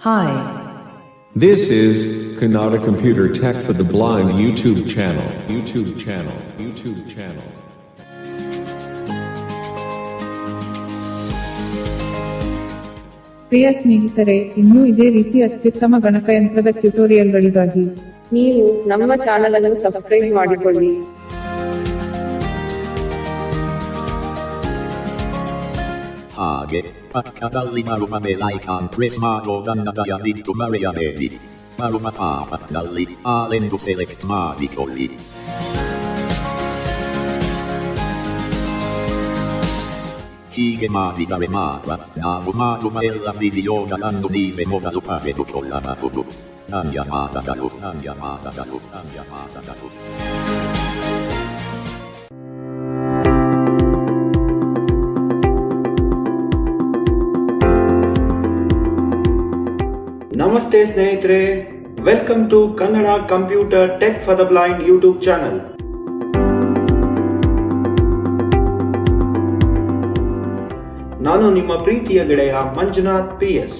Hi. This is Kannada Computer Tech for the Blind YouTube channel. YouTube channel. YouTube channel. ಪ್ರಿಯ ಸ್ನೇಹಿತರೆ ಇನ್ನೂ ಇದೇ ರೀತಿ ಅತ್ಯುತ್ತಮ ಗಣಕಯಂತ್ರದ ಟ್ಯುಟೋರಿಯಲ್ಗಳಿಗಾಗಿ ನೀವು ನಮ್ಮ ಚಾನಲ್ ಅನ್ನು ಸಬ್ಸ್ಕ್ರೈಬ್ ಮಾಡಿಕೊಳ್ಳಿ Age, pat katalli maruma me laikan pres maato dannata ja vittu maria meti. Maruma paapat dalli, aalentu select maatikolli. Kiike maatikare maata, naamu maatu maella vidi jooga nannu niime mota lupavetu kolla matutu. Nanja maata katu, nanja maata katu, nanja maata ನಮಸ್ತೆ ಸ್ನೇಹಿತರೆ welcome to Kannada computer tech for the blind YouTube channel ನಾನು ನಿಮ್ಮ ಪ್ರೀತಿಯ ಗೆಳೆಯ Manjunath P S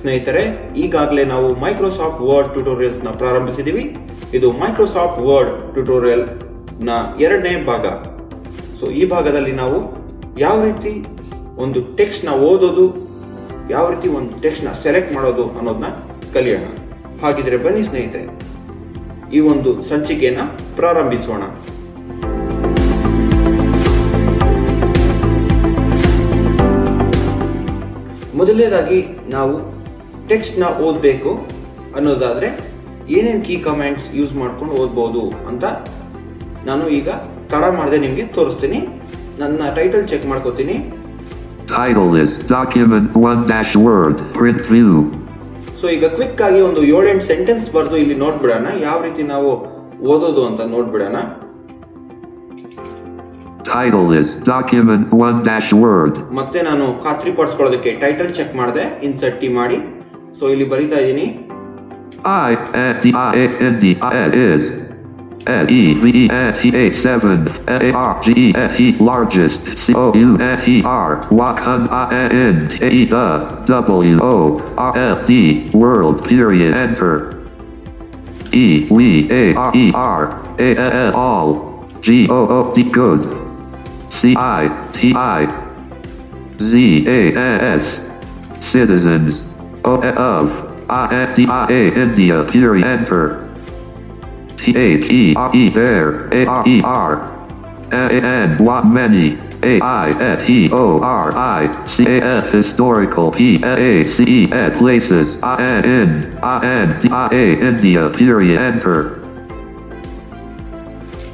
ಸ್ನೇಹಿತರೆ, ಈಗಾಗಲೇ ನಾವು Microsoft word ಟ್ಯುಟೋರಿಯಲ್ಸ್ನ ಪ್ರಾರಂಭಿಸಿದೀವಿ. ಇದು ಮೈಕ್ರೋಸಾಫ್ಟ್ ವರ್ಡ್ ಟ್ಯುಟೋರಿಯಲ್ನ ಎರಡನೇ ಭಾಗ. ಸೊ ಈ ಭಾಗದಲ್ಲಿ ನಾವು ಯಾವ ರೀತಿ ಒಂದು ಟೆಕ್ಸ್ಟ್ನ ಓದೋದು ಯಾವ ರೀತಿ ಒಂದು ಟೆಕ್ಸ್ಟ್ನ ಸೆಲೆಕ್ಟ್ ಮಾಡೋದು ಅನ್ನೋದನ್ನ ಕಲಿಯೋಣ. ಹಾಗಿದ್ರೆ ಬನ್ನಿ ಸ್ನೇಹಿತರೆ, ಈ ಒಂದು ಸಂಚಿಕೆಯನ್ನು ಪ್ರಾರಂಭಿಸೋಣ. ಮೊದಲನೇದಾಗಿ ನಾವು ಟೆಕ್ಸ್ಟ್ನ ಓದಬೇಕು ಅನ್ನೋದಾದ್ರೆ ಏನೇನು ಕೀ ಕಮೆಂಟ್ಸ್ ಯೂಸ್ ಮಾಡ್ಕೊಂಡು ಓದ್ಬೋದು ಅಂತ ನಾನು ಈಗ ತಡ ಮಾಡದೆ ನಿಮಗೆ ತೋರಿಸ್ತೀನಿ. ನನ್ನ ಟೈಟಲ್ ಚೆಕ್ ಮಾಡ್ಕೋತೀನಿ. Title is Document 1 Dash Word Print View. So ಈಗ ಕ್ವಿಕ್ ಆಗಿ ಒಂದು ಏಳೆಂಟು ಸೆಂಟೆನ್ಸ್ ಬರೆದು ಇಲ್ಲಿ ನೋಡ್ಬಿಡೋಣ. ಯಾವ ರೀತಿ ನಾವು ಓದೋದು ಅಂತ ನೋಡ್ಬಿಡೋಣ. Title is Document 1 Dash Word. ಮತ್ತೆ ನಾನು ಖಾತ್ರಿ ಪಡಿಸ್ಕೊಳ್ಳೋದಕ್ಕೆ ಟೈಟಲ್ ಚೆಕ್ ಮಾಡಿದೆ ಇನ್ಸರ್ಟ್ ಟಿ ಮಾಡಿ. ಸೊ ಇಲ್ಲಿ ಬರಿತಾ ಇದ್ದೀನಿ. I N D I A N D I N is N E V E N T A 7 N A R G E N T largest C O U N T R Wakan I N T E the W O R L D World period enter. E we A R E R A N N all. G O O D good C I T I. Z A S. Citizens. O of. I N D I A India period enter T H E R E there A R E R A N what many? A I N T O R I C A N historical P A A C E N places I N N I N D I A India period enter.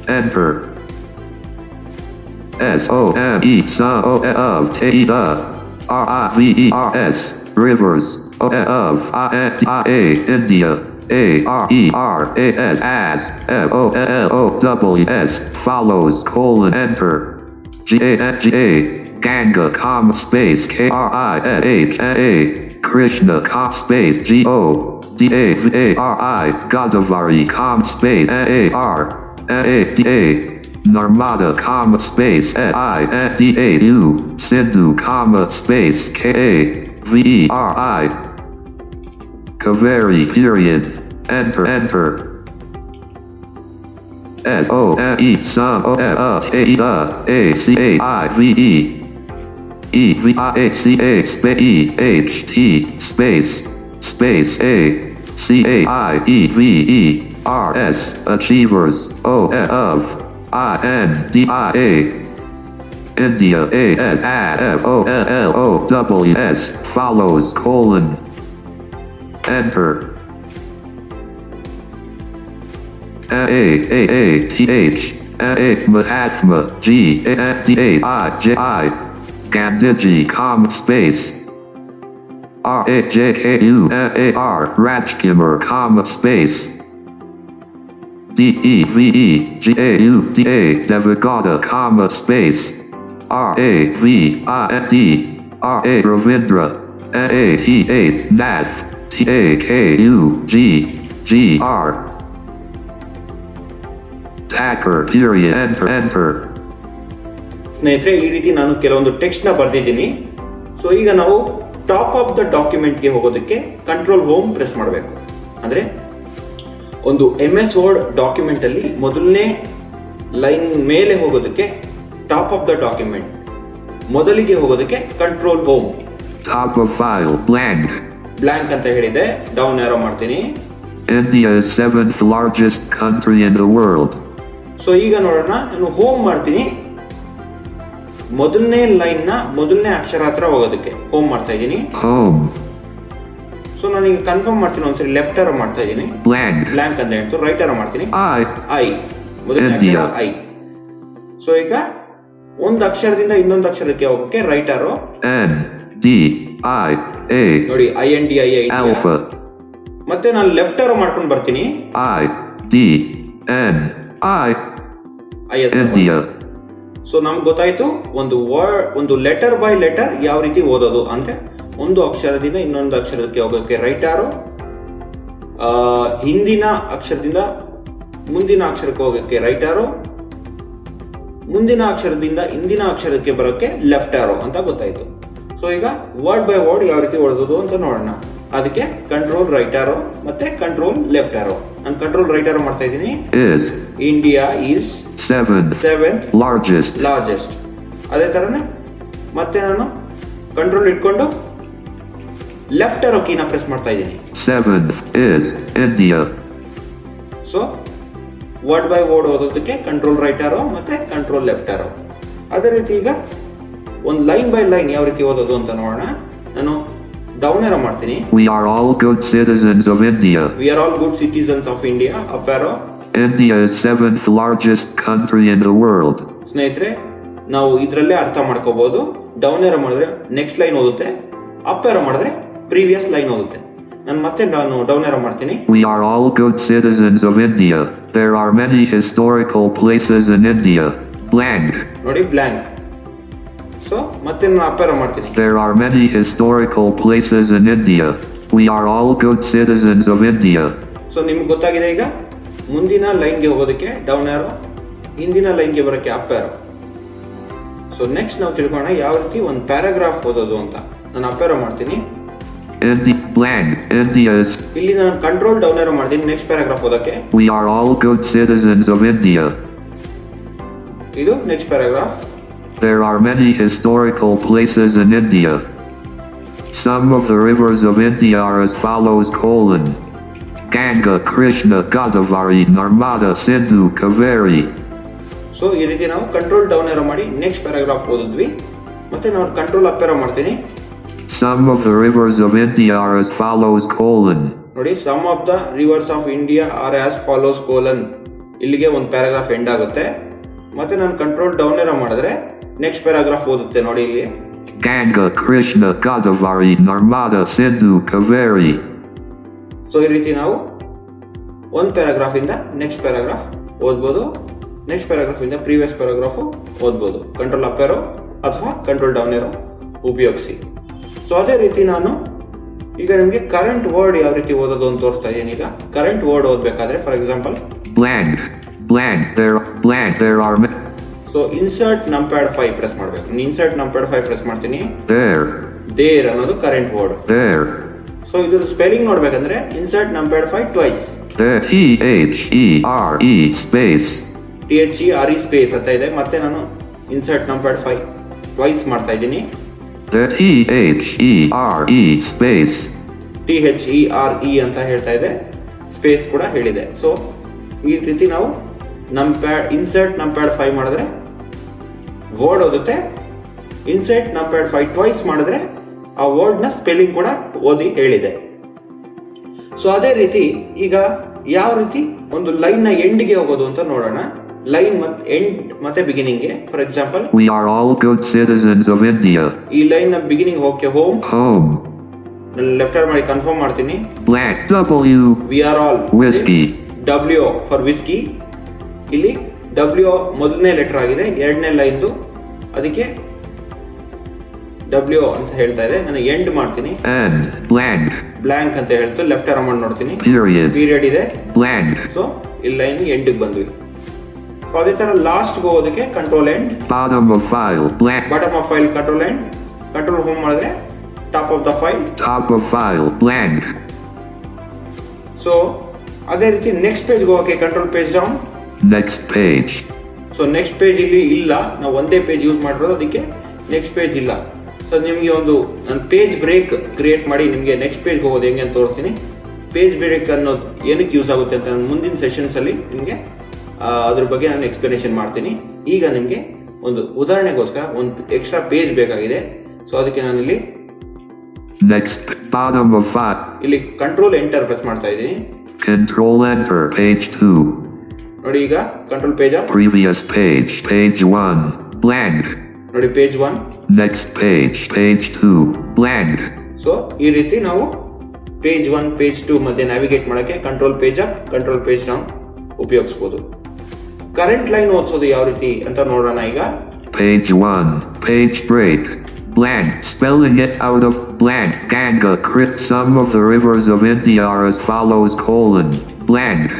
Enter. S O M E S O of T the R I V E R S rivers O of I N D I A India A R E R A S as F O L O W S follows colon enter. G A N G A Ganga comma space K R I N H N A Krishna comma space G O D A V A R I Godavari comma space N A R N A D A Narmada comma space N I N D A U Sindhu comma space K A V E R I Kaveri period. Enter enter. S O N E sum O N uh, A T E the A C A I V E. E V I A C A space E H T space space A C A I E V E. R S Achievers O of I N D I A. India A S A F O N L O W S follows colon enter A A A T H A Mahatma G A N D A I J I Gandhiji com space. R A J K U N A R Rajkumar comma space. D E V E G A U D A Devagada comma space. R A V I N D. R A Ravindra. N A T A Nath T A K U G G R Tacker. Period. Enter. Enter. ಸ್ನೇಹಿತರೆ ಈ ರೀತಿ ನಾನು ಕೆಲವೊಂದು ಟೆಕ್ಸ್ಟ್ನ ಬರೆದಿದ್ದೀನಿ so ಈಗ ನಾವು top of the ಡಾಕ್ಯುಮೆಂಟ್ಗೆ ಹೋಗೋದಕ್ಕೆ control home press ಮಾಡಬೇಕು ಅಂದರೆ ಒಂದು ಎಂ ಎಸ್ ವರ್ಡ್ ಡಾಕ್ಯುಮೆಂಟಲ್ಲಿ ಮೊದಲನೇ ಲೈನ್ ಮೇಲೆ ಹೋಗೋದಕ್ಕೆ ಟಾಪ್ ಆಫ್ ದ ಡಾಕ್ಯುಮೆಂಟ್ ಮೊದಲಿಗೆ ಹೋಗೋದಕ್ಕೆ control home top of file Blank. Blank ಅಂತ ಹೇಳಿದೆ ಡೌನ್ ಯಾರೋ ಮಾಡ್ತೀನಿ India is seventh largest country in the world. So ಈಗ ನೋಡೋಣ ನಾನು ಹೋಮ್ ಮಾಡ್ತೀನಿ ಮೊದಲನೇ ಲೈನ್ನ ಮೊದಲನೇ ಅಕ್ಷರ ಹತ್ರ ಹೋಗೋದಕ್ಕೆ ಹೋಮ್ ಮಾಡ್ತಾ ಇದ್ದೀನಿ Home. ಸೊ ಈಗ ಕನ್ಫರ್ಮ್ ಮಾಡ್ತೀನಿ ಒಂದ್ಸರಿ ಲೆಫ್ಟ್ ಅರ ಮಾಡ್ತಾ ಇದ್ದೀನಿ Blank. ಬ್ಲ್ಯಾಂಕ್ ಅಂತ ಹೇಳ್ತು ರೈಟ್ ಅರ ಮಾಡ್ತೀನಿ I. ಐ ಮೊದಲನೇ India. ಅಕ್ಷರ ಐ ಸೊ ಈಗ ಒಂದು ಅಕ್ಷರದಿಂದ ಇನ್ನೊಂದು ಅಕ್ಷರಕ್ಕೆ ಹೋಗಕ್ಕೆ right arrow N D. I. A ನೋಡಿ I N D I I alpha ಮತ್ತೆ ನಾನು ಲೆಫ್ಟ್ ಆರೋ ಮಾಡ್ಕೊಂಡು ಬರ್ತೀನಿ. I D N I I India. So ನಮ್ಗೆ ಗೊತ್ತಾಯ್ತು ಒಂದು ವರ್ಡ್ ಒಂದು ಲೆಟರ್ ಬೈ ಲೆಟರ್ ಯಾವ ರೀತಿ ಓದೋದು ಅಂದ್ರೆ ಒಂದು ಅಕ್ಷರದಿಂದ ಇನ್ನೊಂದು ಅಕ್ಷರಕ್ಕೆ ಹೋಗೋಕ್ಕೆ ರೈಟ್ ಆರೋ ಹಿಂದಿನ ಅಕ್ಷರದಿಂದ ಮುಂದಿನ ಅಕ್ಷರಕ್ಕೆ ಹೋಗೋಕ್ಕೆ ರೈಟ್ ಆರೋ ಮುಂದಿನ ಅಕ್ಷರದಿಂದ ಹಿಂದಿನ ಅಕ್ಷರಕ್ಕೆ ಬರೋಕ್ಕೆ ಲೆಫ್ಟ್ ಆರೋ ಅಂತ ಗೊತ್ತಾಯ್ತು. ಸೊ ಈಗ ವರ್ಡ್ ಬೈ ವರ್ಡ್ ಯಾವ ರೀತಿ ಹೊಡೆದೋದು ಅಂತ ನೋಡೋಣ. ಅದಕ್ಕೆ ಕಂಟ್ರೋಲ್ ರೈಟ್ ಆರೋ ಮತ್ತೆ ಕಂಟ್ರೋಲ್ ಲೆಫ್ಟ್ ಆರೋ ನಾನು ಕಂಟ್ರೋಲ್ ರೈಟ್ ಆರೋ ಮಾಡ್ತಾ ಇದ್ದೀನಿ. India is seven seventh largest largest ಅದೇ ಥರನೇ ಮತ್ತೆ ನಾನು ಕಂಟ್ರೋಲ್ ಇಟ್ಕೊಂಡು ಲೆಫ್ಟ್ ಆರೋ ಕೀನ ಪ್ರೆಸ್ ಮಾಡ್ತಾ ಇದ್ದೀನಿ. India. So word by word ಓದೋದಕ್ಕೆ ಕಂಟ್ರೋಲ್ ರೈಟ್ ಆರೋ ಮತ್ತೆ ಕಂಟ್ರೋಲ್ ಲೆಫ್ಟ್ ಆರೋ ಅದೇ ರೀತಿ ಈಗ ಒಂದು ಲೈನ್ ಬೈ ಲೈನ್ ಯಾವ ರೀತಿ ಓದೋದು ಅಂತ ನೋಡೋಣ. ನಾನು ಡೌನ್ ಏರೋ ಮಾಡ್ತೀನಿ. We are all good citizens of India we are all good citizens of India up arrow India is seventh largest country in the world ಸ್ನೇಹಿತರೆ ನಾವು ಇದರಲ್ಲೇ ಅರ್ಥ ಮಾಡ್ಕೋಬಹುದು ಡೌನ್ ಏರೋ ಮಾಡಿದ್ರೆ ನೆಕ್ಸ್ಟ್ ಲೈನ್ ಓದುತ್ತೆ. ಅಪ್ ಏರೋ ಮಾಡಿದ್ರೆ previous line ಓದುತ್ತೆ. ನಾನು ಮತ್ತೆ ನಾನು ಡೌನ್ ಏರೋ ಮಾಡ್ತೀನಿ. We are all good citizens of India there are many historical places in India blank ನೋಡಿ ಬ್ಲ್ಯಾಂಕ್ ಸೊ ಮತ್ತೆ ನಾನು ಅಪೇರ್ ಮಾಡ್ತೀನಿ There are many historical places in India. We are all good citizens of India. So ನಿಮ್ಗೆ ಗೊತ್ತಾಗಿದೆ ಈಗ ಮುಂದಿನ ಲೈನ್ಗೆ ಹೋಗೋದಕ್ಕೆ ಡೌನ್ ಏರೋ ಹಿಂದಿನ ಲೈನ್ಗೆ ಬರೋಕ್ಕೆ ಅಪ್ ಸೊ ನೆಕ್ಸ್ಟ್ ನಾವು ತಿಳ್ಕೊಳ್ಳೋಣ ಯಾವ ರೀತಿ ಒಂದು ಪ್ಯಾರಾಗ್ರಾಫ್ ಓದೋದು ಅಂತ ನಾನು ಅಪ್ ಮಾಡ್ತೀನಿ Indi- blank. India is. ಇಲ್ಲಿ ನಾನು ಕಂಟ್ರೋಲ್ ಡೌನ್ ಏರೋ ಮಾಡ್ತೀನಿ ನೆಕ್ಸ್ಟ್ ಪ್ಯಾರಾಗ್ರಾಫ್ ಓದೋಕ್ಕೆ We are all good citizens of India. ಇದು next paragraph There are many historical places in India. Some of the rivers of India are as follows colon. Ganga, Krishna, Godavari, Narmada, Sindhu, Kaveri. So ಈ ರೀತಿ ನಾವು control down arrow ಮಾಡಿ next paragraph ಓದಿದ್ವಿ ಮತ್ತೆ ನಾನು control up arrow ಮಾಡ್ತೀನಿ Some of the rivers of India are as follows colon. ನೋಡಿ some of the rivers of India are as follows colon ಇಲ್ಲಿಗೆ ಒಂದು ಪ್ಯಾರಾಗ್ರಾಫ್ ಎಂಡ್ ಆಗುತ್ತೆ ಮತ್ತೆ ನಾನು ಕಂಟ್ರೋಲ್ ಡೌನ್ ಏರೋ ಮಾಡಿದ್ರೆ ನೆಕ್ಸ್ಟ್ ಪ್ಯಾರಾಗ್ರಾಫ್ ಓದುತ್ತೆ ನೋಡಿ ಇಲ್ಲಿ ಗಂಗ ಕೃಷ್ಣ Godavari, ನರ್ಮದ ಸಿಂಧು ಕಾವೇರಿ ಸೊ ಈ ರೀತಿ ನಾವು ಒಂದು ಪ್ಯಾರಾಗ್ರಾಫ್ ಇಂದ ನೆಕ್ಸ್ಟ್ ಪ್ಯಾರಾಗ್ರಾಫ್ ಓದ್ಬೋದು ನೆಕ್ಸ್ಟ್ ಪ್ಯಾರಾಗ್ರಾಫ್ ಇಂದ ಪ್ರೀವಿಯಸ್ ಪ್ಯಾರಾಗ್ರಾಫ್ ಓದ್ಬೋದು ಕಂಟ್ರೋಲ್ ಅಪ್ ಏರೋ ಅಥವಾ ಕಂಟ್ರೋಲ್ ಡೌನ್ ಏರೋ ಉಪಯೋಗಿಸಿ ಸೊ ಅದೇ ರೀತಿ ನಾನು ಈಗ ನಿಮಗೆ ಕರೆಂಟ್ ವರ್ಡ್ ಯಾವ ರೀತಿ ಓದೋದು ಅಂತ ತೋರಿಸ್ತಾ ಇದ್ದೀನಿ ಈಗ ಕರೆಂಟ್ ವರ್ಡ್ ಓದಬೇಕಾದ್ರೆ for example blank blank there Blank. There are. So insert numpad five press ಮಾಡ್ಬೇಕು ಇನ್ಸರ್ಟ್ ನಂಪ್ಯಾಡ್ ಫೈವ್ ಪ್ರೆಸ್ ಮಾಡ್ತೀನಿ. ದೇರ್ ಅನ್ನೋದು ಕರೆಂಟ್ ವರ್ಡ್. ಸೊ ಇದ್ರ ಸ್ಪೆಲ್ಲಿಂಗ್ ನೋಡ್ಬೇಕಂದ್ರೆ insert numpad five twice H E R E space. T H E R E space ಅಂತ ಇದೆ ಮತ್ತೆ ನಾನು insert numpad five twice ಮಾಡ್ತಾ ಇದ್ದೀನಿ. T H E R E space. T H E R E ಅಂತ ಹೇಳ್ತಾ ಇದೆ ಸ್ಪೇಸ್ ಕೂಡ ಹೇಳಿದೆ ಸೊ ಈ ರೀತಿ ನಾವು ನಂಪ್ಯಾಡ್ ಇನ್ಸರ್ಟ್ ನಂಪ್ಯಾಡ್ ಫೈವ್ ಮಾಡಿದ್ರೆ ವರ್ಡ್ ಓದುತ್ತೆ. ಇನ್ಸರ್ಟ್ ನಂಪ್ಯಾಡ್ ಫೈವ್ ಟ್ವೈಸ್ ಮಾಡಿದ್ರೆ ಆ ವರ್ಡ್ನ ಸ್ಪೆಲ್ಲಿಂಗ್ ಕೂಡ ಓದಿ ಹೇಳಿದೆ. ಸೊ ಅದೇ ರೀತಿ ಈಗ ಯಾವ ರೀತಿ ಒಂದು ಲೈನ್ ಲೈನ್ನ ಎಂಡ್ಗೆ ಹೋಗೋದು ಅಂತ ನೋಡೋಣ. ಲೈನ್ ಮತ್ತೆ ಎಂಡ್ ಮತ್ತೆ ಬಿಗಿನಿಂಗ್ಗೆ for example we are all good citizens of India ಈ ಲೈನ್ನ ಬಿಗಿನಿಂಗ್ ಹೋಗಕ್ಕೆ ಹೋಮ್ ಹೋಮ್ ನಾನು ಲೆಫ್ಟ್ ಮಾಡಿ ಕನ್ಫರ್ಮ್ ಮಾಡ್ತೀನಿ. Block W we are all whisky W for whisky ಇಲ್ಲಿ ಡಬ್ಲ್ಯೂ ಮೊದಲನೇ ಲೆಟರ್ ಆಗಿದೆ ಎರಡನೇ ಲೈನ್ದು ಅದಕ್ಕೆ ಡಬ್ಲ್ಯೂ ಅಂತ ಹೇಳ್ತಾ ಇದೆ. ನಾನು ಎಂಡ್ ಮಾಡ್ತೀನಿ. ಬ್ಲ್ಯಾಂಕ್ ಅಂತ ಹೇಳ್ತು. ಲೆಫ್ಟ್ ಆರ್ ಮಾಡಿ ನೋಡ್ತೀನಿ. ಪೀರಿಯಡ್ ಇದೆ. ಸೊ ಈ ಲೈನ್ ಎಂಡಿಗೆ ಬಂದ್ವಿ. ಅದೇ ತರ ಲಾಸ್ಟ್ ಹೋಗೋದಕ್ಕೆ control end bottom of. Blank. Bottom of file control end control home ಮಾಡಿದ್ರೆ top of the file top of file blank so ಅದೇ ರೀತಿ ನೆಕ್ಸ್ಟ್ ಪೇಜ್ ಹೋಗೋಕೆ control page down next page. So next page ಇಲ್ಲಿ ಇಲ್ಲ ನಾವು ಒಂದೇ page use ಮಾಡಿರೋದು ಅದಕ್ಕೆ ನೆಕ್ಸ್ಟ್ ಪೇಜ್ ಇಲ್ಲ ಸೊ ನಿಮಗೆ ಒಂದು ನಾನು ಪೇಜ್ ಬ್ರೇಕ್ ಕ್ರಿಯೇಟ್ ಮಾಡಿ ನಿಮಗೆ ನೆಕ್ಸ್ಟ್ ಪೇಜ್ ಹೋಗೋದು ಹೆಂಗೆ ಅಂತ ತೋರಿಸ್ತೀನಿ ಪೇಜ್ ಬ್ರೇಕ್ ಅನ್ನೋದು ಏನಕ್ಕೆ ಯೂಸ್ ಆಗುತ್ತೆ ಅಂತ ನಾನು ಮುಂದಿನ ಸೆಷನ್ಸಲ್ಲಿ ನಿಮಗೆ ಅದ್ರ ಬಗ್ಗೆ ನಾನು ಎಕ್ಸ್ಪ್ಲನೇಷನ್ ಮಾಡ್ತೀನಿ ಈಗ ನಿಮಗೆ ಒಂದು ಉದಾಹರಣೆಗೋಸ್ಕರ ಒಂದು ಎಕ್ಸ್ಟ್ರಾ ಪೇಜ್ ಬೇಕಾಗಿದೆ ಸೊ ಅದಕ್ಕೆ ನಾನು ಇಲ್ಲಿ Next. Bottom of file. ಇಲ್ಲಿ ಕಂಟ್ರೋಲ್ ಎಂಟರ್ ಪ್ರೆಸ್ ಮಾಡ್ತಾ ಇದ್ದೀನಿ ಕಂಟ್ರೋಲ್. Page 2. ನೋಡಿ ಈಗ control page up Previous page. Page 1. Blank. ನೋಡಿ page one Next page. Page 2. Blank. So ಈ ರೀತಿ ನಾವು ಪೇಜ್ ಒನ್ ಪೇಜ್ ಟು ಮಧ್ಯೆ ನ್ಯಾವಿಗೇಟ್ ಮಾಡೋಕ್ಕೆ control page up control page down ಉಪಯೋಗಿಸ್ಬೋದು ಕರೆಂಟ್ ಲೈನ್ ಓದಿಸೋದು ಯಾವ ರೀತಿ ಅಂತ ನೋಡೋಣ ಈಗ Page 1. Page break. Blank. Spelling it out of blank. Ganga. Crit. Some of the rivers of India are as follows colon. Blank.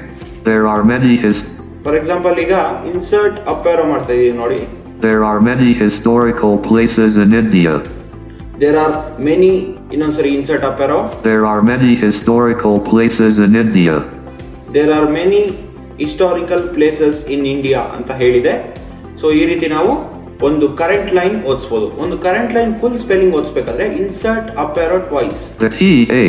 There are many his. For example ಈಗ insert up arrow ಮಾಡ್ತಾ ಇದೀವಿ ನೋಡಿ There are many historical places in India. There are many ಇನ್ನೊಂದ್ಸರಿ insert up arrow There are many historical places in India. There are many historical places in India ಅಂತ ಹೇಳಿದೆ so ಈ ರೀತಿ ನಾವು ಒಂದು ಕರೆಂಟ್ ಲೈನ್ ಓದಿಸ್ಬೋದು ಒಂದು current line full spelling ಓದಿಸ್ಬೇಕಾದ್ರೆ insert up arrow twice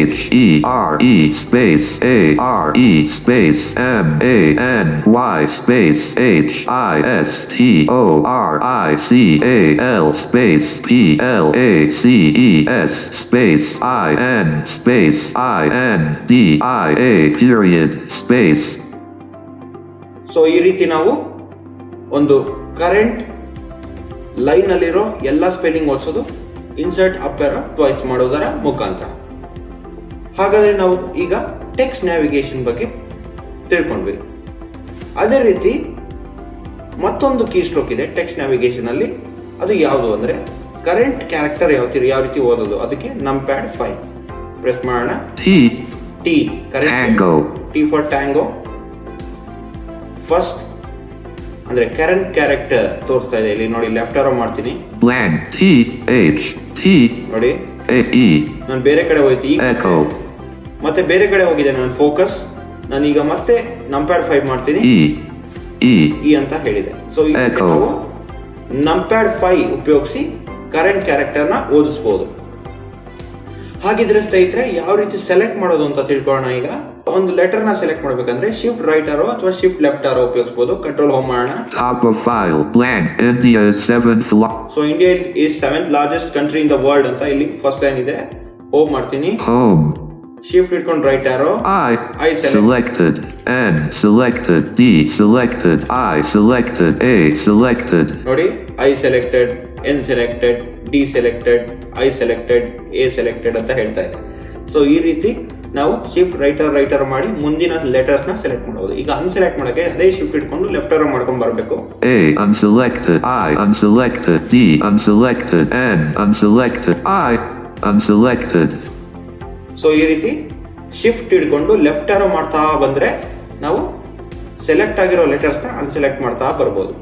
H E R E space A R E space M A N Y space H I S T O R I C A L space P L A C E S space I N space I N D I A period space so ಈ ರೀತಿ ನಾವು ಒಂದು current line ಅಲ್ಲಿರೋ ಎಲ್ಲ spelling ಓದಿಸೋದು insert up twice twice ಮಾಡೋದರ ಮುಖಾಂತರ. ಹಾಗಾದ್ರೆ ನಾವು ಈಗ ಟೆಕ್ಸ್ಟ್ ನ್ಯಾವಿಗೇಷನ್ ಬಗ್ಗೆ ತಿಳ್ಕೊಂಡ್ವಿ. ಅದೇ ರೀತಿ ಮತ್ತೊಂದು ಕೀ ಸ್ಟ್ರೋಕ್ ಇದೆ ಟೆಕ್ಸ್ಟ್ ನ್ಯಾವಿಗೇಷನಲ್ಲಿ ಅದು ಯಾವುದು ಅಂದ್ರೆ ಕರೆಂಟ್ ಕ್ಯಾರೆಕ್ಟರ್ ಯಾವ ಯಾವ ರೀತಿ ಓದೋದು? ಅದಕ್ಕೆ ನಮ್ ಪ್ಯಾಡ್ ಫೈವ್ ಪ್ರೆಸ್ ಮಾಡೋಣ. T current T for tango first ಅಂದ್ರೆ ಕರೆಂಟ್ ಕ್ಯಾರೆಕ್ಟರ್ ತೋರಿಸ್ತಾ ಇದೆ. ಇಲ್ಲಿ ನೋಡಿ ಲೆಫ್ಟ್ ಆರೋ ಮಾಡ್ತೀನಿ. ನೋಡಿ. E. ನಾನು ಬೇರೆ ಕಡೆ ಹೋಯ್ತು. ಈಗ ಮತ್ತೆ ಬೇರೆ ಕಡೆ ಹೋಗಿದೆ ನಾನು ಫೋಕಸ್ ನಾನು ಈಗ ಮತ್ತೆ ನಂಪ್ಯಾಡ್ ಫೈವ್ ಮಾಡ್ತೀನಿ. E. E. ಇ ಅಂತ ಹೇಳಿದೆ. ಸೊ ಈಗ ನಾವು ನಂಪ್ಯಾಡ್ ಫೈವ್ ಉಪಯೋಗಿಸಿ ಕರೆಂಟ್ ಕ್ಯಾರೆಕ್ಟರ್ನ ಓದಿಸ್ಬೋದು. ಹಾಗಿದ್ರೆ ಸ್ನೇಹಿತರೆ ಯಾವ ರೀತಿ ಸೆಲೆಕ್ಟ್ ಮಾಡೋದು ಅಂತ ತಿಳ್ಕೊಳ್ಳೋಣ ಈಗ. ಒಂದು ಲೆಟರ್ನ ಸೆಲೆಕ್ಟ್ ಮಾಡ್ಬೇಕಂದ್ರೆ ಶಿಫ್ಟ್ ರೈಟ್ ಆರೋ ಅಥವಾ ಶಿಫ್ಟ್ ಲೆಫ್ಟ್ ಆರೋ ಉಪಯೋಗಿಸಬಹುದು ಕಂಟ್ರೋಲ್ ಹೋಮ್ ಮಾಡೋಣ Top of file blank. India is seventh la- so India is seventh largest country in the world ಅಂತ ಇಲ್ಲಿ ಫಸ್ಟ್ ಲೈನ್ ಇದೆ ಹೋಮ್ ಮಾಡ್ತೀನಿ ಹೋಮ್ ಶಿಫ್ಟ್ ಇಟ್ಕೊಂಡು right arrow I I select. selected. Selected selected. D selected. I selected. A selected. ನೋಡಿ I selected N selected D selected I selected A selected ಅಂತ ಹೇಳ್ತಾ ಇದೆ so ಈ ರೀತಿ ನಾವು ಶಿಫ್ಟ್ ರೈಟರ್ ರೈಟರ್ ಮಾಡಿ ಮುಂದಿನ ಲೆಟರ್ಸ್ನ ಸೆಲೆಕ್ಟ್ ಮಾಡಬಹುದು ಈಗ ಅನ್ಸೆಲೆಕ್ಟ್ ಮಾಡಕ್ಕೆ ಅದೇ ಶಿಫ್ಟ್ ಇಟ್ಕೊಂಡು ಲೆಫ್ಟ್ ಅರೋ ಮಾಡ್ಕೊಂಡು ಬರಬೇಕು A unselected. I unselected. D unselected. N unselected. I unselected. So ಈ ರೀತಿ ಶಿಫ್ಟ್ ಹಿಡ್ಕೊಂಡು ಲೆಫ್ಟ್ ಅರೋ ಮಾಡ್ತಾ ಬಂದ್ರೆ ನಾವು ಸೆಲೆಕ್ಟ್ ಆಗಿರೋ ಲೆಟರ್ಸ್ನ ಅನ್ಸೆಲೆಕ್ಟ್ ಮಾಡ್ತಾ ಬರ್ಬೋದು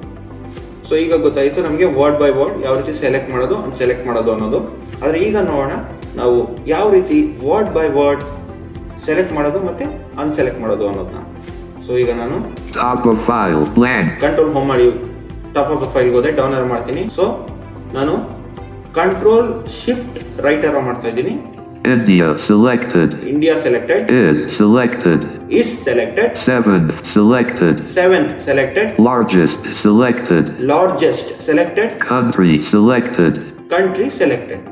ಸೊ ಈಗ ಗೊತ್ತಾಯಿತು ನಮಗೆ ವರ್ಡ್ ಬೈ ವರ್ಡ್ ಯಾವ ರೀತಿ ಸೆಲೆಕ್ಟ್ ಮಾಡೋದು ಅನ್ಸೆಲೆಕ್ಟ್ ಮಾಡೋದು ಅನ್ನೋದು ಆದರೆ ಈಗ ನೋಡೋಣ ನಾವು ಯಾವ ರೀತಿ ವರ್ಡ್ ಬೈ ವರ್ಡ್ ಸೆಲೆಕ್ಟ್ ಮಾಡೋದು ಮತ್ತೆ ಅನ್ಸೆಲೆಕ್ಟ್ ಮಾಡೋದು ಅನ್ನೋದನ್ನ ಸೊ ಈಗ ನಾನು. ಕಂಟ್ರೋಲ್ ಹೋಮ್ ಮಾಡಿ ಟಾಪ್ ಆಫ್ ಫೈಲ್ ಫೈಲ್ಗೆ ಹೋದೆ ಡೌನ್ ಆರ್ ಮಾಡ್ತೀನಿ ಸೊ ನಾನು ಕಂಟ್ರೋಲ್ ಶಿಫ್ಟ್ ರೈಟ್ ಆರೋ ಮಾಡ್ತಾ ಇದ್ದೀನಿ India selected. India selected Is selected. Is selected Seventh selected. Seventh selected Largest selected. Largest selected Country selected. Country selected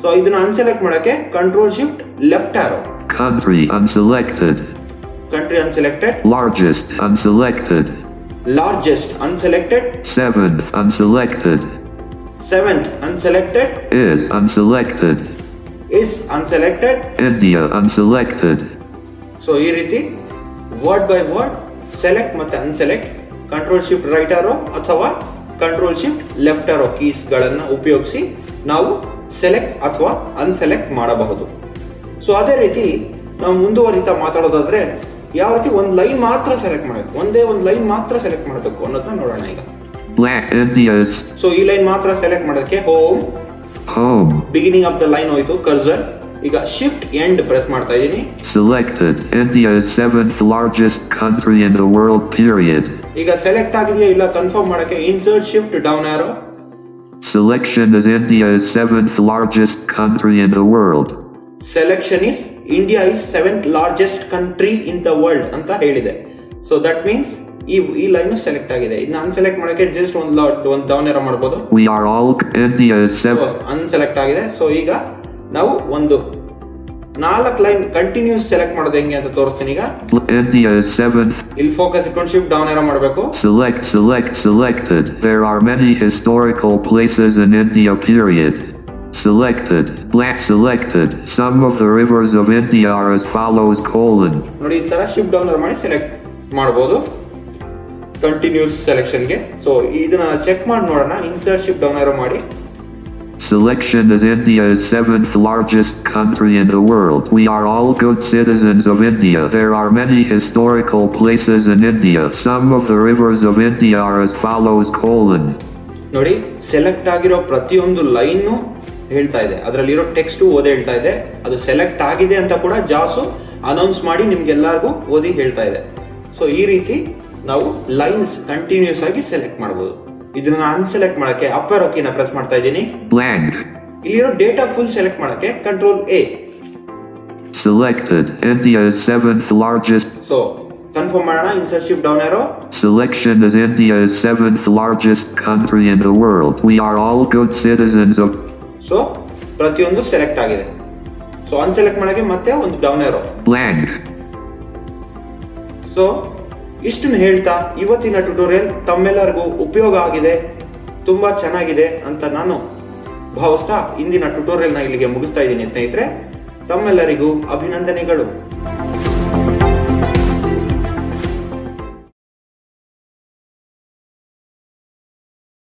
so ಇದನ್ನ unselect ಮಾಡಕ್ಕೆ control shift left arrow Country unselected. Country unselected Largest unselected. Largest unselected Seventh unselected. Seventh unselected Is unselected. Is unselected India unselected. So ಈ ರೀತಿ word by word select ಮತ್ತೆ unselect control shift right arrow ಅಥವಾ control shift left arrow ಕೀಸ್ಗಳನ್ನು ಉಪಯೋಗಿಸಿ ನಾವು select ಅಥವಾ unselect ಮಾಡಬಹುದು. So ಅದೇ ರೀತಿ ನಾವು ಮುಂದುವರಿತಾ ಮಾತಾಡೋದಾದ್ರೆ ಯಾವ ರೀತಿ ಒಂದು ಲೈನ್ ಮಾತ್ರ ಸೆಲೆಕ್ಟ್ ಮಾಡಬೇಕು ಒಂದೇ ಒಂದು ಲೈನ್ ಮಾತ್ರ ಸೆಲೆಕ್ಟ್ ಮಾಡಬೇಕು ಅನ್ನೋದನ್ನ ನೋಡೋಣ ಈಗ. ಸೊ ಈ ಲೈನ್ ಮಾತ್ರ ಸೆಲೆಕ್ಟ್ ಮಾಡೋದಕ್ಕೆ home home beginning of the line ಹೋಯ್ತು ಕರ್ಸರ್ ಈಗ ಶಿಫ್ಟ್ ಎಂಡ್ ಪ್ರೆಸ್ ಮಾಡ್ತಾ ಇದ್ದೀನಿ selected India's seventh largest country in the world period ಈಗ ಸೆಲೆಕ್ಟ್ ಆಗಿದೆಯಾ ಇಲ್ಲ ಕನ್ಫರ್ಮ್ ಮಾಡಕ್ಕೆ insert shift down arrow Selection is India's seventh largest country in the world. Selection is India is seventh largest country in the world ಅಂತ ಹೇಳಿದೆ so that means ಈ ಈ line select ಆಗಿದೆ ಇನ್ನು ಅನ್ಸೆಲೆಕ್ಟ್ ಮಾಡಕ್ಕೆ ಜಸ್ಟ್ ಒಂದು ಒಂದು ಡೌನ್ ಏರೋ ಮಾಡ್ಬೋದು We are all India's seventh. Unselect ಆಗಿದೆ ಸೊ ಈಗ ನಾವು ಒಂದು ನಾಲ್ಕು ಲೈನ್ ಕಂಟಿನ್ಯೂಸ್ ಸೆಲೆಕ್ಟ್ ಮಾಡೋದು ಹೆಂಗೆ ಅಂತ ತೋರಿಸ್ತೀನಿ ಈಗ. ಇಲ್ ಫೋಕಸ್ ಶಿಫ್ಟ್ ಡೌನ್ ಏರ ಮಾಡಬೇಕು. Select select selected there are many historical places in Indian period selected block selected 썸 of the rivers of India are as follows colon ನೋಡಿ ಇತರ ಶಿಫ್ಟ್ ಡೌನ್ ಮಾಡಿ ಸೆಲೆಕ್ಟ್ ಮಾಡಬಹುದು ಕಂಟಿನ್ಯೂಸ್ ಸೆಲೆಕ್ಷನ್ಗೆ. So ಇದನ್ನ check ಮಾಡಿ ನೋಡೋಣ. Insert shift down ಮಾಡಿ. Selection is India's seventh largest country in the world. We are all good citizens of India. There are many historical places in India. Some of the rivers of India are as follows colon. ನೋಡಿ select ಆಗಿರೋ ಪ್ರತಿಯೊಂದು line ಹೇಳ್ತಾ ಇದೆ ಅದರಲ್ಲಿರೋ text ಓದಿ ಹೇಳ್ತಾ ಇದೆ ಅದು ಸೆಲೆಕ್ಟ್ ಆಗಿದೆ ಅಂತ ಕೂಡ ಜಾಸು ಅನೌನ್ಸ್ ಮಾಡಿ ನಿಮ್ಗೆಲ್ಲರಿಗೂ ಓದಿ ಹೇಳ್ತಾ ಇದೆ ಸೊ ಈ ರೀತಿ ನಾವು ಲೈನ್ಸ್ ಕಂಟಿನ್ಯೂಸ್ ಆಗಿ ಸೆಲೆಕ್ಟ್ ಮಾಡ್ಬೋದು ಇದನ್ನ ಅನ್ಸೆಲೆಕ್ಟ್ ಮಾಡಕ್ಕೆ ಅಪ್ಪರ್ ಓಕೆ ಪ್ರೆಸ್ ಮಾಡ್ತಾ ಇದ್ದೀನಿ. ಬ್ಲ್ಯಾಂಕ್ ಇಲ್ಲಿರೋ ಡೇಟಾ ಫುಲ್ ಸೆಲೆಕ್ಟ್ ಮಾಡಕ್ಕೆ control A selected India's 7th largest so confirm ಮಾಡೋಣ insert shift down arrow selection is India's 7th largest country in the world we are all good citizens of so ಪ್ರತಿಯೊಂದು select ಆಗಿದೆ. So unselect ಮಾಡಕ್ಕೆ ಮತ್ತೆ ಒಂದು down aero blank so ಇಷ್ಟನ್ನು ಹೇಳ್ತಾ ಇವತ್ತಿನ tutorial ತಮ್ಮೆಲ್ಲರಿಗೂ ಉಪಯೋಗ ಆಗಿದೆ, ತುಂಬ ಚೆನ್ನಾಗಿದೆ ಅಂತ ನಾನು ಭಾವಿಸ್ತಾ ಇಂದಿನ ಟ್ಯುಟೋರಿಯಲ್ನ ಇಲ್ಲಿಗೆ ಮುಗಿಸ್ತಾ ಇದ್ದೀನಿ ಸ್ನೇಹಿತರೆ. ತಮ್ಮೆಲ್ಲರಿಗೂ ಅಭಿನಂದನೆಗಳು.